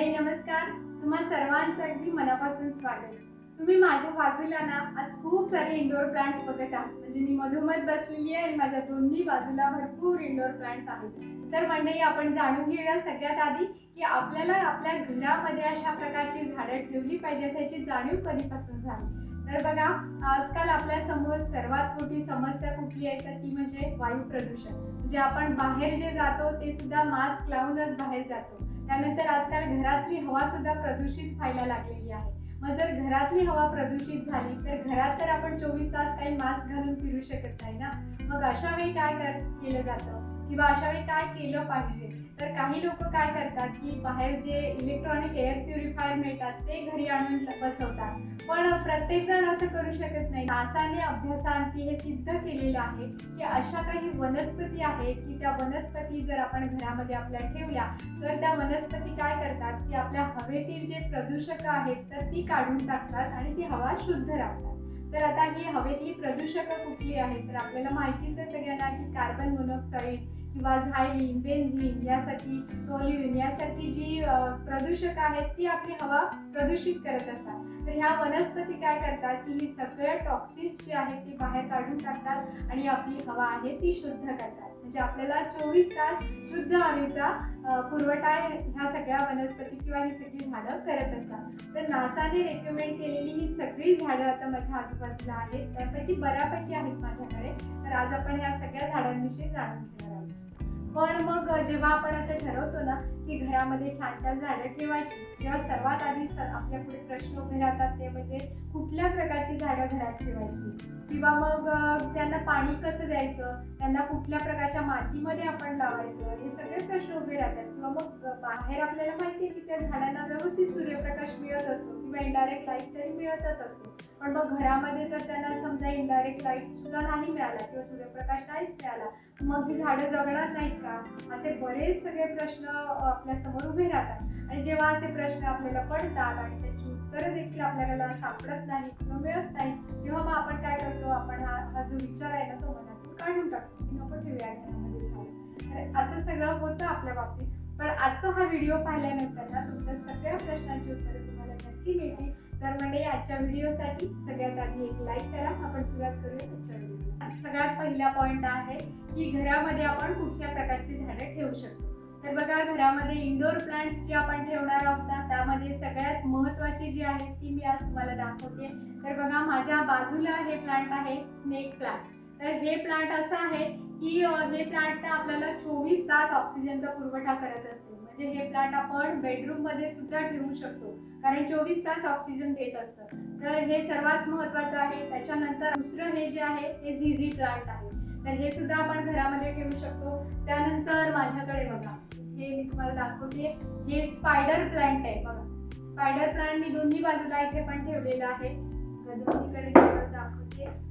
मंडळी नमस्कार. तुम्हा सर्वांचं अगदी मनापासून स्वागत. तुम्ही माझ्या बाजूला ना आज खूप सारे इंडोर प्लांट्स बघत आहात. म्हणजे मी मधोमध बसलेली आहे आणि माझ्या दोन्ही बाजूला भरपूर इंडोर प्लांट्स आहेत. तर मंडळी आपण जाणून घेऊया सगळ्यात आधी की आपल्याला आपल्या घरामध्ये अशा प्रकारची झाडं ठेवली पाहिजेत ह्याची जाणीव कधीपासून झाली? तर बघा आजकाल आपल्यासमोर सर्वात मोठी समस्या कुठली आहे? तर ती म्हणजे वायू प्रदूषण. म्हणजे आपण बाहेर जे जातो ते सुद्धा मास्क लावूनच बाहेर जातो. त्यानंतर आजकाल घरातली हवा सुद्धा प्रदूषित व्हायला लागलेली आहे. मग जर घरातली हवा प्रदूषित झाली तर घरात तर आपण चोवीस तास काही मास्क घालून फिरू शकत नाही ना? मग अशा वेळी काय कर केलं जातं? किंवा अशा वेळी काय केलं पाहिजे? तर काही लोक काय करतात की बाहेर जे इलेक्ट्रॉनिक एअर प्युरिफायर मिळतात ते घरी आणून बसवतात. पण प्रत्येक जण असं करू शकत नाही. नासाने अभ्यासांती हे सिद्ध केलेलं आहे की अशा काही वनस्पती आहेत की त्या वनस्पती जर आपण घरामध्ये आपल्या ठेवल्या तर त्या वनस्पती काय करतात की आपल्या हवेतील जे प्रदूषक आहेत तर ती काढून टाकतात आणि ती हवा शुद्ध राखतात. तर आता ही हवेतली प्रदूषकं कुठली आहेत? तर आपल्याला माहितीच आहे सगळ्यांना की कार्बन मोनॉक्साईड किंवा झायलिन बेन्झिन यासारखी टोल्युन यासारखी जी प्रदूषक आहेत ती आपली हवा प्रदूषित करत असतात. तर ह्या वनस्पती काय करतात की ही सगळ्या टॉक्सिन्स जी आहेत ती बाहेर काढून टाकतात आणि आपली हवा आहे ती शुद्ध करतात. म्हणजे आपल्याला चोवीस तास शुद्ध हवेचा पुरवठा ह्या सगळ्या वनस्पती किंवा ही सगळी झाडं करत असतात. तर नासाने रेकमेंड केलेली ही सगळी झाडं आता माझ्या आजूबाजूला आहेत. त्यापैकी बऱ्यापैकी आहेत माझ्याकडे. तर आज आपण या सगळ्या झाडांविषयी जाणून घेणार आहोत. पण मग जेव्हा आपण असं ठरवतो ना की घरामध्ये छान छान झाडं ठेवायची तेव्हा सर्वात आधी आपल्या पुढे प्रश्न उभे राहतात ते म्हणजे कुठल्या प्रकारची झाडं घरात ठेवायची? किंवा मग त्यांना पाणी कसं द्यायचं? त्यांना कुठल्या प्रकारच्या मातीमध्ये आपण लावायचं? हे सगळे प्रश्न उभे बाहेर आपल्याला माहिती आहे की त्या झाडांना व्यवस्थित सूर्यप्रकाश मिळत असतो किंवा इनडायरेक्ट लाइट तरी मिळतच असतो. पण मग घरामध्ये तर त्यांना समजा इनडायरेक्ट लाइट सुद्धा नाही मिळाला किंवा सूर्यप्रकाश नाहीच मिळाला मग ही झाडं जगणार नाहीत का? असे बरेच सगळे प्रश्न आपल्यासमोर उभे राहतात. आणि जेव्हा असे प्रश्न आपल्याला पडतात आणि त्याची उत्तरं देखील आपल्याला सापडत नाही किंवा मिळत नाही तेव्हा मग आपण काय करतो? आपण हा हा जो विचार आहे ना तो मनातून काढून टाकतो की नको ठेवूया घरामध्ये तर असं सगळं होतं आपल्या बाबतीत. पण आजचा हा व्हिडिओ पाहिल्यानंतर ना तुमच्या सगळ्या प्रश्नांची उत्तरे तुम्हाला नक्की मिळतील. तर म्हणजे आजच्या व्हिडिओसाठी सगळ्यात आधी एक लाईक करा. आपण सुरुवात करूया आजच्या सगळ्यात पहिला पॉईंट आहे की घरामध्ये आपण कुठल्या प्रकारची झाडं ठेवू शकतो. तर बघा घरामध्ये इंडोर प्लांट्स जे आपण ठेवणार आहोत ना त्यामध्ये सगळ्यात महत्वाची जी आहे ती मी आज तुम्हाला दाखवते. तर बघा माझ्या बाजूला हे प्लांट आहे स्नेक प्लांट तर हे प्लांट असं आहे की हे प्लांट आपल्याला चोवीस तास ऑक्सिजनचा पुरवठा करत असते. म्हणजे हे प्लांट आपण बेडरूममध्ये सुद्धा ठेवू शकतो. कारण चोवीस तास ऑक्सिजन देत असतं. तर हे सर्वात महत्वाचं आहे. त्याच्यानंतर दुसरं हे जे आहे हे झिझी प्लांट आहे. तर हे सुद्धा आपण घरामध्ये ठेवू शकतो. त्यानंतर माझ्याकडे बघा. हे मी तुम्हाला दाखवते. हे स्पायडर प्लांट आहे. बघा. स्पायडर प्लांट मी दोन्ही बाजूला इथे पण ठेवलेलं आहे. दोन्हीकडे दाखवते.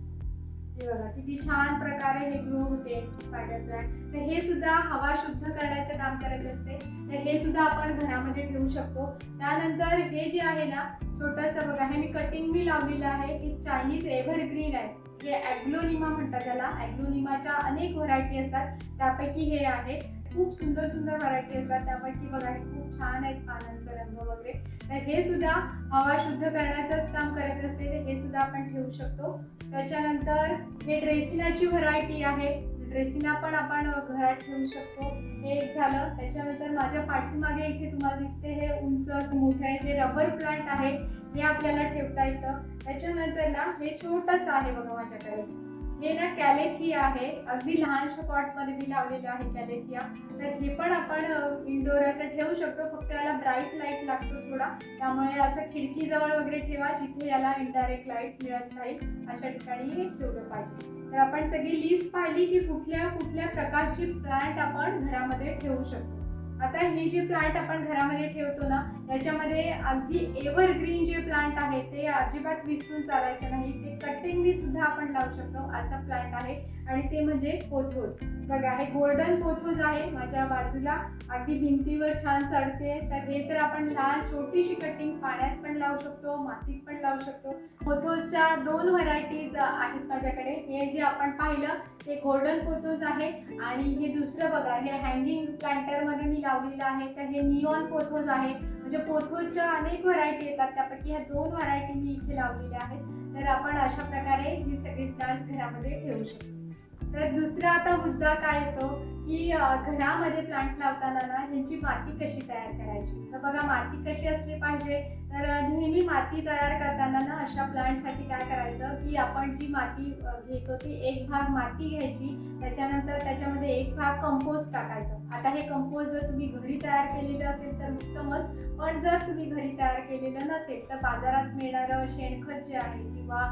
हे बघा किती छान प्रकारे हे ग्रो होते स्पायडर प्लांट तर हे सुद्धा हवा शुद्ध करण्याचं काम करत असते. तर हे सुद्धा आपण घरामध्ये ठेवू शकतो. त्यानंतर हे जे आहे ना छोटंसं बघा हे मी कटिंग मी लावलेलं आहे. हे चायनीज एव्हरग्रीन आहे. जे ॲग्लोनिमा म्हणतात त्याला. ॲग्लोनिमाच्या अनेक व्हरायटी असतात. त्यापैकी हे आहे. खूप सुंदर सुंदर व्हरायटी असतात. त्यापैकी बघा हे खूप छान आहेत पानांचा रंग वगैरे. तर हे सुद्धा हवा शुद्ध करण्याचंच काम करत असते तर हे सुद्धा आपण ठेवू शकतो. त्याच्यानंतर हे ड्रेसिनाची व्हरायटी आहे. ड्रेसिना पण आपण घरात ठेवू शकतो. हे एक झालं. त्याच्यानंतर माझ्या पाठीमागे इथे तुम्हाला दिसते हे उंच मोठं आहे. हे रबर प्लांट आहे. हे आपल्याला ठेवता येतं. त्याच्यानंतर ना हे छोटंसं आहे बघा माझ्याकडे. हे ना कॅलेथिया आहे. अगदी लहानशा पॉटमध्ये मी लावलेलं आहे कॅलेथिया. तर हे पण आपण इनडोअर असं ठेवू शकतो. फक्त याला ब्राईट लाइट लागतो थोडा. त्यामुळे असं खिडकीजवळ वगैरे ठेवा जिथे याला इनडायरेक्ट लाइट मिळत राहील अशा ठिकाणी हे ठेवलं पाहिजे. तर आपण सगळी लिस्ट पाहिली की कुठल्या कुठल्या प्रकारची प्लांट आपण घरामध्ये ठेवू शकतो. आता हे जे प्लांट आपण घरामध्ये ठेवतो ना याच्यामध्ये अगदी एव्हरग्रीन जे प्लांट आहे ते अजिबात विसरून चालायचं नाही. ते कटिंगनी सुद्धा आपण लावू शकतो असा प्लांट आहे. आणि ते म्हणजे पोथोज बघा हे गोल्डन पोथोज आहे. माझ्या बाजूला अगदी भिंतीवर छान चढते. तर हे तर आपण लहान छोटीशी कटिंग पाण्यात पण लावू शकतो मातीत पण लावू शकतो. पोथोजच्या दोन व्हरायटीज आहेत माझ्याकडे. हे जे आपण पाहिलं ते गोल्डन पोथोज आहे. आणि हे दुसरं बघा हे हँगिंग प्लांटरमध्ये मी लावलेलं आहे. तर हे निऑन पोथोज आहे. म्हणजे पोथोच्या अनेक व्हरायटी येतात. त्यापैकी ह्या दोन व्हरायटी मी इथे लावलेल्या आहेत. तर आपण अशा प्रकारे हे सगळे प्लांट्स घरामध्ये ठेवू शकतो. तर दुसरा आता मुद्दा काय येतो? की घरामध्ये प्लांट लावताना ना ह्याची माती कशी तयार करायची? तर बघा माती कशी असली पाहिजे? तर नेहमी माती तयार करताना ना अशा प्लांटसाठी काय करायचं की आपण जी माती घेतो ती एक भाग माती घ्यायची त्याच्यानंतर त्याच्यामध्ये एक भाग कंपोस्ट टाकायचं. आता हे कंपोस्ट जर तुम्ही घरी तयार केलेलं असेल तर उत्तमच पण जर तुम्ही घरी तयार केलेलं नसेल तर बाजारात मिळणारं शेणखत जे आहे किंवा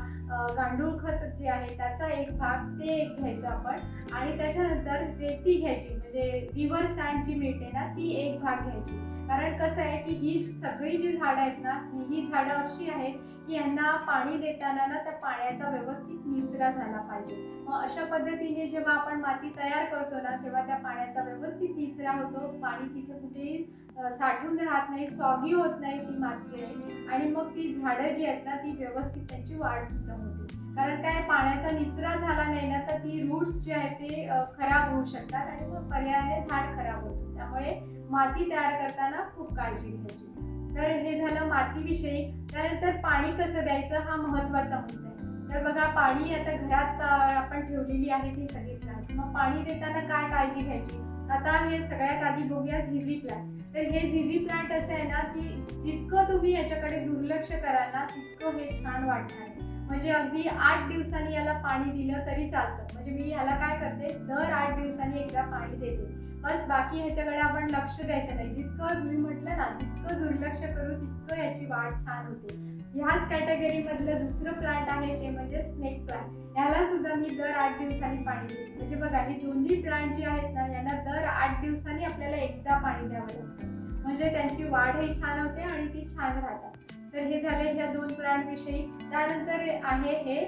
गांडूळ खत जे आहे त्याचा एक भाग ते एक घ्यायचं आपण. आणि त्याच्यानंतर रेती घ्यायची म्हणजे रिव्हर सँड जी मिळते ना ती एक भाग घ्यायची. कारण कसं आहे की ही सगळी जी झाडं आहेत ना ही झाडं अशी आहेत की यांना पाणी देताना ना त्या पाण्याचा व्यवस्थित निचरा झाला पाहिजे. मग अशा पद्धतीने जेव्हा आपण माती तयार करतो ना तेव्हा त्या पाण्याचा व्यवस्थित निचरा होतो. पाणी तिथे कुठेही साठून राहत नाही सॉगी होत नाही ती माती अशी. आणि मग ती झाडं जी आहेत ना ती व्यवस्थित त्यांची वाढ सुद्धा होते. कारण काय पाण्याचा निचरा झाला नाही ना तर ती रूट्स जे आहेत ते खराब होऊ शकतात आणि मग पर्यायाने झाड खराब होतं. त्यामुळे माती तयार करताना खूप काळजी घ्यायची. तर हे झालं मातीविषयी. त्यानंतर पाणी कसं द्यायचं हा महत्त्वाचा मुद्दा आहे. तर बघा पाणी आता घरात आपण ठेवलेली आहे ती सगळी प्लांट्स मग पाणी देताना काय काळजी घ्यायची? आता हे सगळ्यात आधी बघूया झिझी प्लांट तर हे झिझी प्लांट असं आहे ना की जितकं तुम्ही याच्याकडे दुर्लक्ष कराल ना तितकं हे छान वाटणार म्हणजे अगदी आठ दिवसांनी याला पाणी दिलं तरी चालतं. म्हणजे मी ह्याला काय करते? दर आठ दिवसांनी एकदा पाणी देते. बस बाकी ह्याच्याकडे आपण लक्ष द्यायचं नाही. जितकं मी म्हटलं ना तितकं दुर्लक्ष करू तितकं याची वाढ छान होते. ह्याच कॅटेगरी मधलं दुसरं प्लांट आहे ते म्हणजे स्नेक प्लांट ह्याला सुद्धा मी दर आठ दिवसांनी पाणी देते. म्हणजे बघा ही दोन्ही प्लांट जी आहेत ना यांना दर आठ दिवसांनी आपल्याला एकदा पाणी द्यावं लागतं. म्हणजे त्यांची वाढही छान होते आणि ती छान राहतात. तर हे झाले ह्या दोन प्लांट विषयी. त्यानंतर आहे हे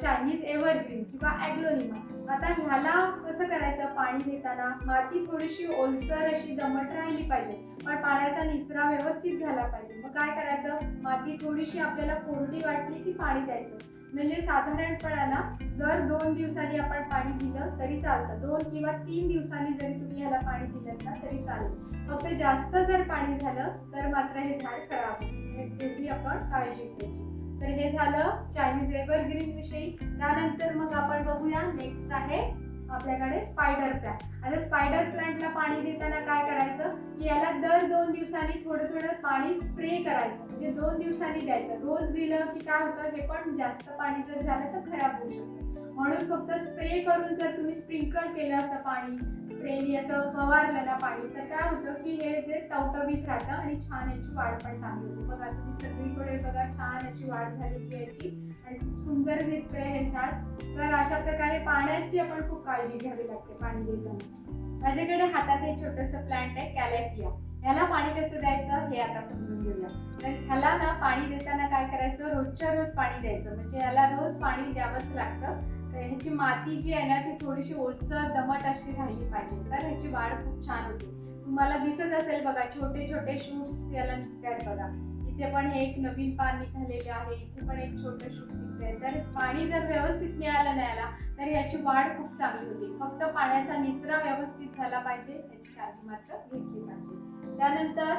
चायनीज एव्हरग्रीन किंवा ॲग्लोनिमा आता ह्याला कसं करायचं? पाणी देताना माती थोडीशी ओलसर अशी दमट राहिली पाहिजे. पण पाण्याचा निचरा व्यवस्थित झाला पाहिजे. मग काय करायचं? माती थोडीशी आपल्याला कोरडी वाटली की पाणी द्यायचं. म्हणजे साधारणपणाला दर दोन दिवसांनी आपण पाणी दिलं तरी चालतं. दोन किंवा तीन दिवसांनी जरी तुम्ही ह्याला पाणी दिलं ना तरी चालेल. फक्त जास्त जर पाणी झालं तर मात्र हे झाड खराब होते तेवढी आपण काळजी घ्यायची. तर हे झालं चायनीज एव्हरग्रीन विषयी. त्यानंतर मग आपण बघूया नेक्स्ट आहे आपल्याकडे स्पायडर प्लांट आता स्पायडर प्लांटला पाणी देताना काय करायचं? की याला दर दोन दिवसांनी थोडं थोडं पाणी स्प्रे करायचं. म्हणजे दोन दिवसांनी द्यायचं. रोज दिलं की काय होतं? हे पण जास्त पाणी जर झालं तर खराब होऊ शकतं. म्हणून फक्त स्प्रे करून जर तुम्ही स्प्रिंकल केलं असं पाणी प्रेमी असं फवारलं ना पाणी तर काय होतं की हे जे टवटवीत राहतं आणि छान याची वाढ पण चांगली होती. बघा तुम्ही सगळीकडे बघा छान याची वाढ झालेली याची आणि खूप सुंदर दिसतंय हे झाड. तर अशा प्रकारे पाण्याची आपण खूप काळजी घ्यावी लागते पाणी देताना. माझ्याकडे हातात हे छोटंसं प्लांट आहे कॅलेफिया ह्याला पाणी कसं द्यायचं हे आता समजून घेऊया. तर ह्याला ना पाणी देताना काय करायचं? रोजच्या रोज पाणी द्यायचं. म्हणजे ह्याला रोज पाणी द्यावंच लागतं. ह्याची माती जी आहे ना ती थोडीशी ओलसर दमट अशी राहिली पाहिजे. तर ह्याची वाढ खूप छान होते. तुम्हाला दिसत असेल बघा छोटे छोटे शूट्स याला निघतात बघा. इथे पण हे एक नवीन पान निघालेले आहे. इथे पण एक छोटं शूट निघतंय. तर पाणी जर व्यवस्थित मिळालं नाही याला तर ह्याची वाढ खूप चांगली होती. फक्त पाण्याचा निचरा व्यवस्थित झाला पाहिजे. याची काळजी मात्र घेतली पाहिजे. त्यानंतर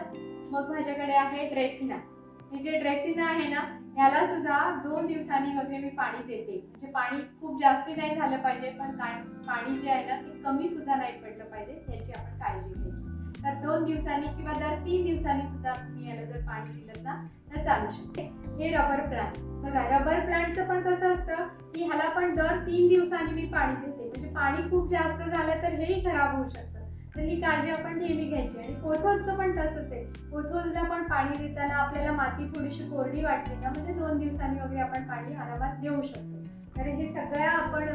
मग माझ्याकडे आहे ड्रेसिना हे जे ड्रेसिंग आहे ना ह्याला सुद्धा दोन दिवसांनी वगैरे मी पाणी देते. म्हणजे पाणी खूप जास्ती नाही झालं पाहिजे पण पाणी जे आहे ना ते कमी सुद्धा नाही पडलं पाहिजे याची आपण काळजी घ्यायची. तर दोन दिवसांनी किंवा दर तीन दिवसांनी सुद्धा तुम्ही याला जर पाणी दिलं ना तर चालू शकते. हे रबर प्लांट बघा रबर प्लांटचं पण कसं असतं की ह्याला पण दर तीन दिवसांनी मी पाणी देते. म्हणजे पाणी खूप जास्त झालं तर हेही खराब होऊ शकतं. तर ही काळजी आपण नेहमी घ्यायची आणि कोथोजचं पण तसंच आहे. कोथोजला पण पाणी देताना आपल्याला माती थोडीशी कोरडी वाटली ना म्हणजे दोन दिवसांनी वगैरे आपण पाणी आरामात देऊ शकतो. तर हे सगळ्या आपण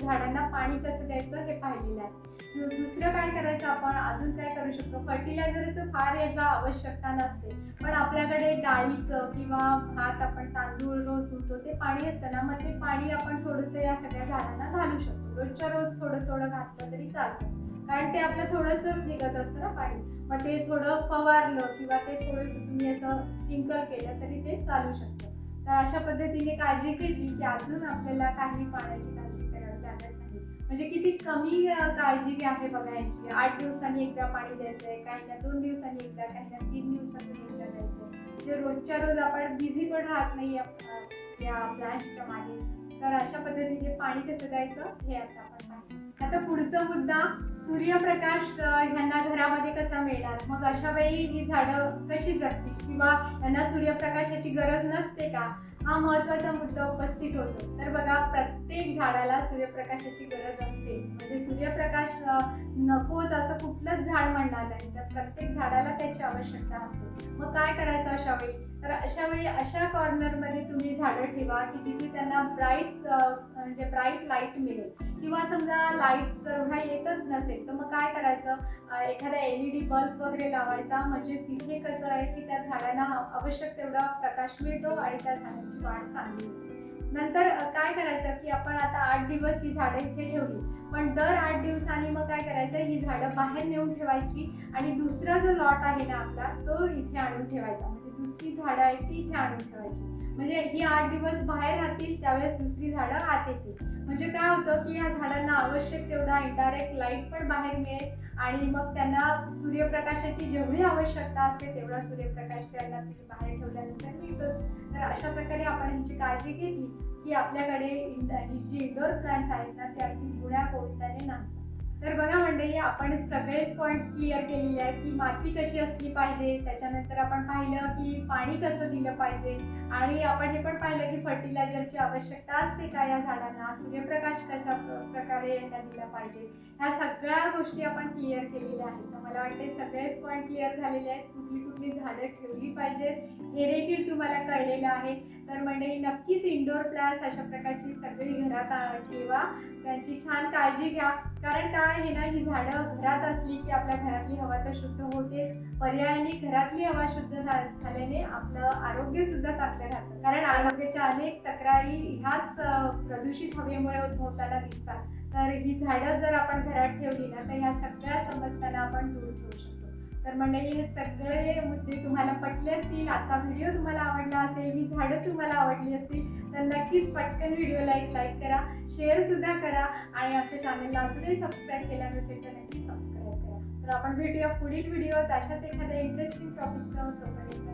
झाडांना पाणी कसं द्यायचं हे पाहिलेलं आहे. दुसरं काय करायचं आपण अजून काय करू शकतो? फर्टिलायझरचं फार याचा आवश्यकता नसते. पण आपल्याकडे डाळीचं किंवा भात आपण तांदूळ रोज धुतो ते पाणी असतं ना मग ते पाणी आपण थोडंसं या सगळ्या झाडांना घालू शकतो. रोजच्या रोज थोडं थोडं घातलं तरी चालतं. कारण ते आपलं थोडंसंच निघत असतं ना पाणी. मग ते थोडं फवारलं किंवा ते थोडंसं तुम्ही असं स्प्रिंकल केलं तरी ते चालू शकतं. तर अशा पद्धतीने काळजी घेतली की अजून आपल्याला काही पाण्याची काळजी करावी लागत नाही. म्हणजे किती कमी काळजी आहे बघा यांची आठ दिवसांनी एकदा पाणी द्यायचंय काहींना दोन दिवसांनी एकदा काहींना तीन दिवसांनी एकदा द्यायचंय. म्हणजे रोजच्या रोज आपण बिझी पण राहत नाही या प्लांट्सच्या मागे. तर अशा पद्धतीने पाणी कसं द्यायचं हे आता आता पुढचा मुद्दा सूर्यप्रकाश ह्यांना घरामध्ये कसा मिळणार? मग अशा वेळी ही झाडं कशी जगतील? किंवा यांना सूर्यप्रकाशाची गरज नसते का? हा महत्त्वाचा मुद्दा उपस्थित होतो. तर बघा प्रत्येक झाडाला सूर्यप्रकाशाची गरज असते म्हणजे सूर्यप्रकाश नकोच असं कुठलंच झाड म्हणणार नाही. तर प्रत्येक झाडाला त्याची आवश्यकता असते. मग काय करायचं अशा वेळी तर अशा वेळी अशा कॉर्नरमध्ये तुम्ही झाडं ठेवा की जिथे त्यांना ब्राईट म्हणजे ब्राईट लाइट मिळेल. किंवा समजा लाइट तेवढा येतच नसेल तर मग काय करायचं? एखादा एल ई डी बल्ब वगैरे लावायचा. म्हणजे तिथे कसं आहे की त्या झाडांना आवश्यक तेवढा प्रकाश मिळतो आणि त्या झाडांची वाढ चालली होती. नंतर काय करायचं की आपण आता आठ दिवस ही झाडं इथे ठेवली. पण दर आठ दिवसांनी मग काय करायचं ही झाडं बाहेर नेऊन ठेवायची आणि दुसरा जो लॉट आहे ना आपला तो इथे आणून ठेवायचा. म्हणजे दुसरी झाडं आहेत ती इथे आणून ठेवायची. म्हणजे ही आठ दिवस बाहेर राहतील त्यावेळेस दुसरी झाडं आत येतील. म्हणजे काय होतं की या झाडांना आवश्यक तेवढा इनडायरेक्ट लाइट पण बाहेर मिळेल आणि मग त्यांना सूर्यप्रकाशाची जेवढी आवश्यकता असते तेवढा सूर्यप्रकाश त्यांना तिथे बाहेर ठेवल्यानंतर मिळतोच. तर अशा प्रकारे आपण ह्यांची काळजी घेतली की आपल्याकडे ही जी इंडोर प्लांट्स आहेत ना ते अगदी गुण्या कोविताने नाही तर बघा मंडळी आपण सगळेच पॉईंट क्लिअर केलेले आहेत की माती कशी असली पाहिजे त्याच्यानंतर आपण पाहिलं की पाणी कसं दिलं पाहिजे आणि आपण हे पण पाहिलं की फर्टिलायझरची आवश्यकता असते का या झाडांना? सूर्यप्रकाश कशा प्र- प्रकारे यांना दिला पाहिजे? ह्या सगळ्या गोष्टी आपण क्लिअर केलेल्या आहेत. तर मला वाटते सगळेच पॉईंट क्लिअर झालेले आहेत. कुठली कुठली झाडं ठेवली पाहिजेत हे देखील तुम्हाला कळलेलं आहे. तर मंडळी नक्कीच इंडोर प्लांट्स अशा प्रकारची सगळी घरात ठेवा. त्यांची छान काळजी घ्या. कारण काय आहे ना ही झाडं घरात असली की आपल्या घरातली हवा तर शुद्ध होते पर्यायाने घरातली हवा शुद्ध झाल्याने आपलं आरोग्य सुद्धा चांगलं राहतं. कारण आरोग्याच्या अनेक तक्रारी ह्याच प्रदूषित हवेमुळे उद्भवताना दिसतात. तर ही झाडं जर आपण घरात ठेवली ना तर ह्या सगळ्या समस्यांना आपण दूर ठेवू शकतो. तर मंडळी हे सगळे मुद्दे तुम्हाला पटले असतील आजचा व्हिडिओ तुम्हाला आवडला असेल ही झाडं तुम्हाला आवडली असतील तर नक्कीच पटकन व्हिडिओला एक लाईक करा शेअर सुद्धा करा आणि आमच्या चॅनलला अजूनही सबस्क्राईब केला नसेल तर नक्की सबस्क्राईब करा. तर आपण भेटूया पुढील व्हिडिओत अशाच एखाद्या इंटरेस्टिंग टॉपिकचा होतो